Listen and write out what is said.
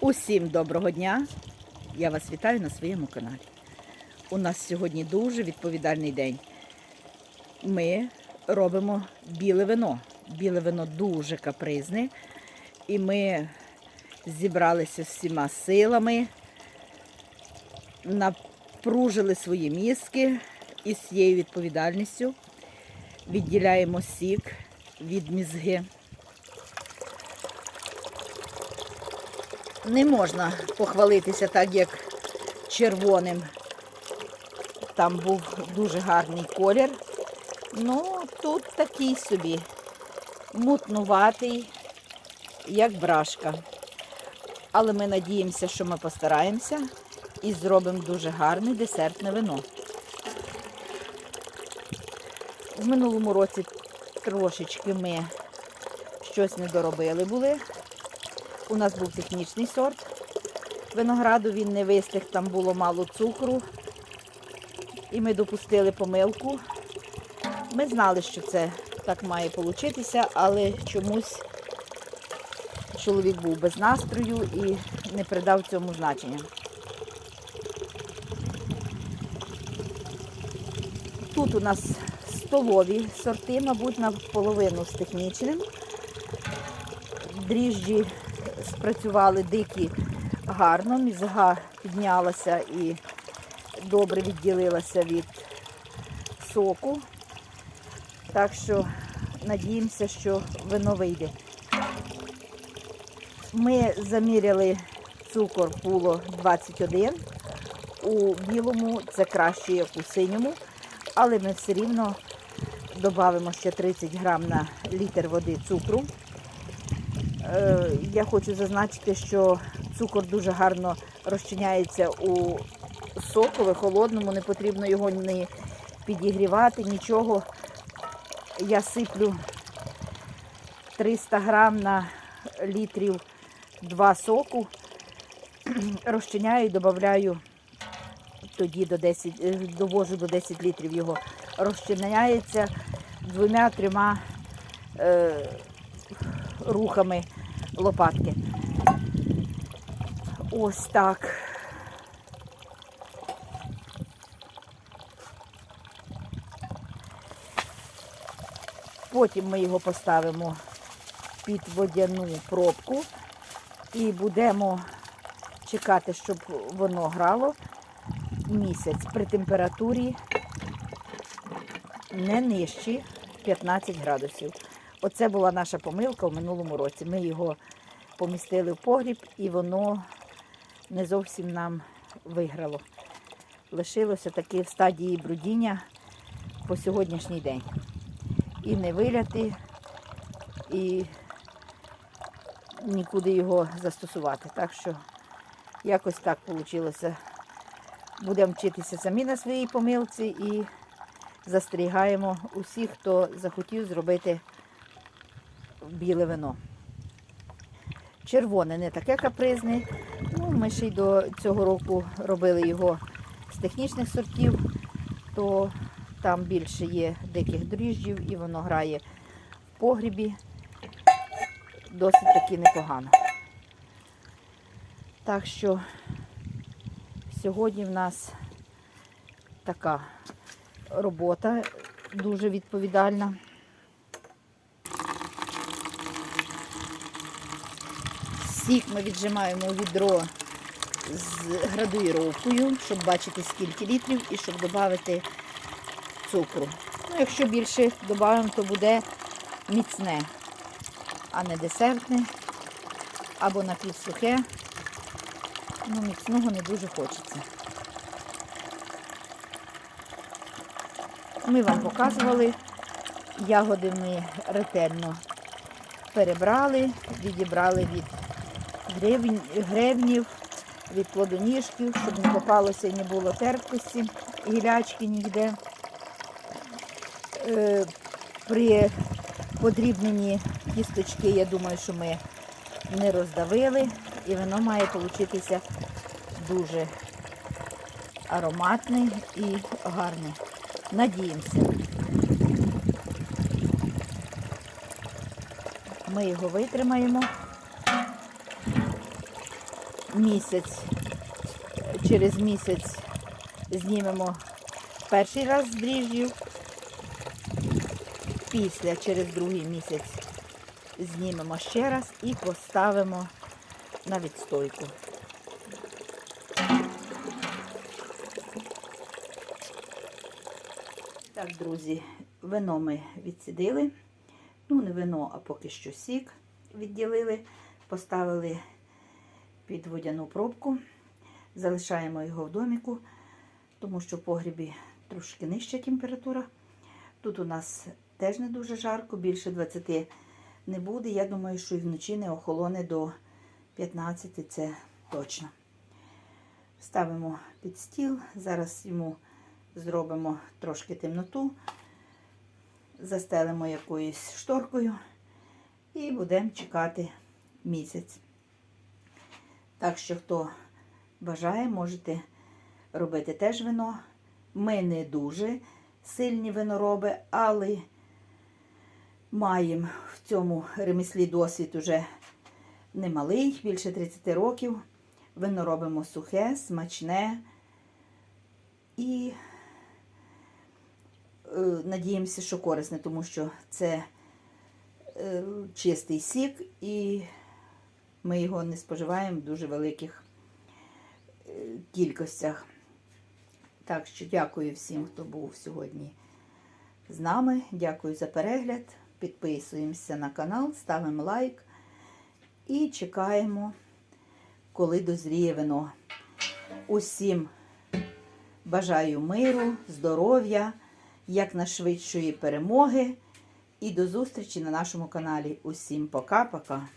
Усім доброго дня! Я вас вітаю на своєму каналі. У нас сьогодні дуже відповідальний день. Ми робимо біле вино. Біле вино дуже капризне. І ми зібралися всіма силами, напружили свої мізки і з цією відповідальністю відділяємо сік від мізги. Не можна похвалитися так, як червоним. Там був дуже гарний колір. Ну, тут такий собі мутнуватий, як брашка. Але ми надіємося, що ми постараємося і зробимо дуже гарне десертне вино. В минулому році трошечки ми щось не доробили були. У нас був технічний сорт винограду, він не вистиг, там було мало цукру. І ми допустили помилку. Ми знали, що це так має получитися, але чомусь чоловік був без настрою і не придав цьому значення. Тут у нас столові сорти, мабуть, наполовину з технічним. Дріжджі спрацювали дикі гарно, мізга піднялася і добре відділилася від соку. Так що надіємося, що вино вийде. Ми заміряли цукор було 21. У білому це краще, як у синьому, але ми все рівно додамо ще 30 грам на літр води цукру. Е, Я хочу зазначити, що цукор дуже гарно розчиняється у сокові холодному, не потрібно його не підігрівати, нічого. Я сиплю 300 грам на літрів 2 соку, розчиняю і додаю тоді до 10, е, довожу до 10 літрів його. Розчиняється двома-трьома е, рухами лопатки. Ось так. Потім ми його поставимо під водяну пробку і будемо чекати, щоб воно грало місяць при температурі не нижчі 15 градусів. Оце була наша помилка в минулому році. Ми його помістили в погріб і воно не зовсім нам виграло. Лишилося таки в стадії брудіння по сьогоднішній день. І не виляти, і нікуди його застосувати. Так що якось так вийшло. Будемо вчитися самі на своїй помилці і застерігаємо усіх, хто захотів зробити біле вино. Червоне не таке капризне. Ну, ми ще й до цього року робили його з технічних сортів, то там більше є диких дріжджів і воно грає в погрібі досить таки непогано. Так що сьогодні в нас така робота дуже відповідальна. Сік ми віджимаємо відро з градуїровкою, щоб бачити скільки літрів і щоб додати цукру. Ну, якщо більше додаємо, то буде міцне, а не десертне або напівсухе. Ну, міцного не дуже хочеться. Ми вам показували, ягоди ми ретельно перебрали, відібрали від гребень, гребнів, від плодоніжків, щоб не попалося і не було терпкості, гілячки ніде. Е, При подрібненні кісточки, я думаю, що ми не роздавили, і воно має получитися дуже ароматне і гарне. Надіємося. Ми його витримаємо. Місяць, через місяць знімемо перший раз з дріжджів. Після через другий місяць знімемо ще раз і поставимо на відстойку. Так, друзі, вино ми відсідили. Ну, не вино, а поки що сік відділили, поставили під водяну пробку, залишаємо його в доміку, тому що в погрібі трошки нижча температура. Тут у нас теж не дуже жарко, більше 20 не буде. Я думаю, що і вночі не охолоне до 15, це точно. Ставимо під стіл, зараз йому зробимо трошки темноту, застелимо якоюсь шторкою і будемо чекати місяць. Так що, хто бажає, можете робити теж вино. Ми не дуже сильні винороби, але маємо в цьому ремеслі досвід уже немалий, більше 30 років. Вино робимо сухе, смачне і е, надіємося, що корисне, тому що це е, чистий сік, і ми його не споживаємо в дуже великих е, кількостях. Так що дякую всім, хто був сьогодні з нами. Дякую за перегляд. Підписуємося на канал, ставимо лайк і чекаємо, коли дозріє вино. Усім бажаю миру, здоров'я, якнайшвидшої перемоги і до зустрічі на нашому каналі. Усім пока-пока.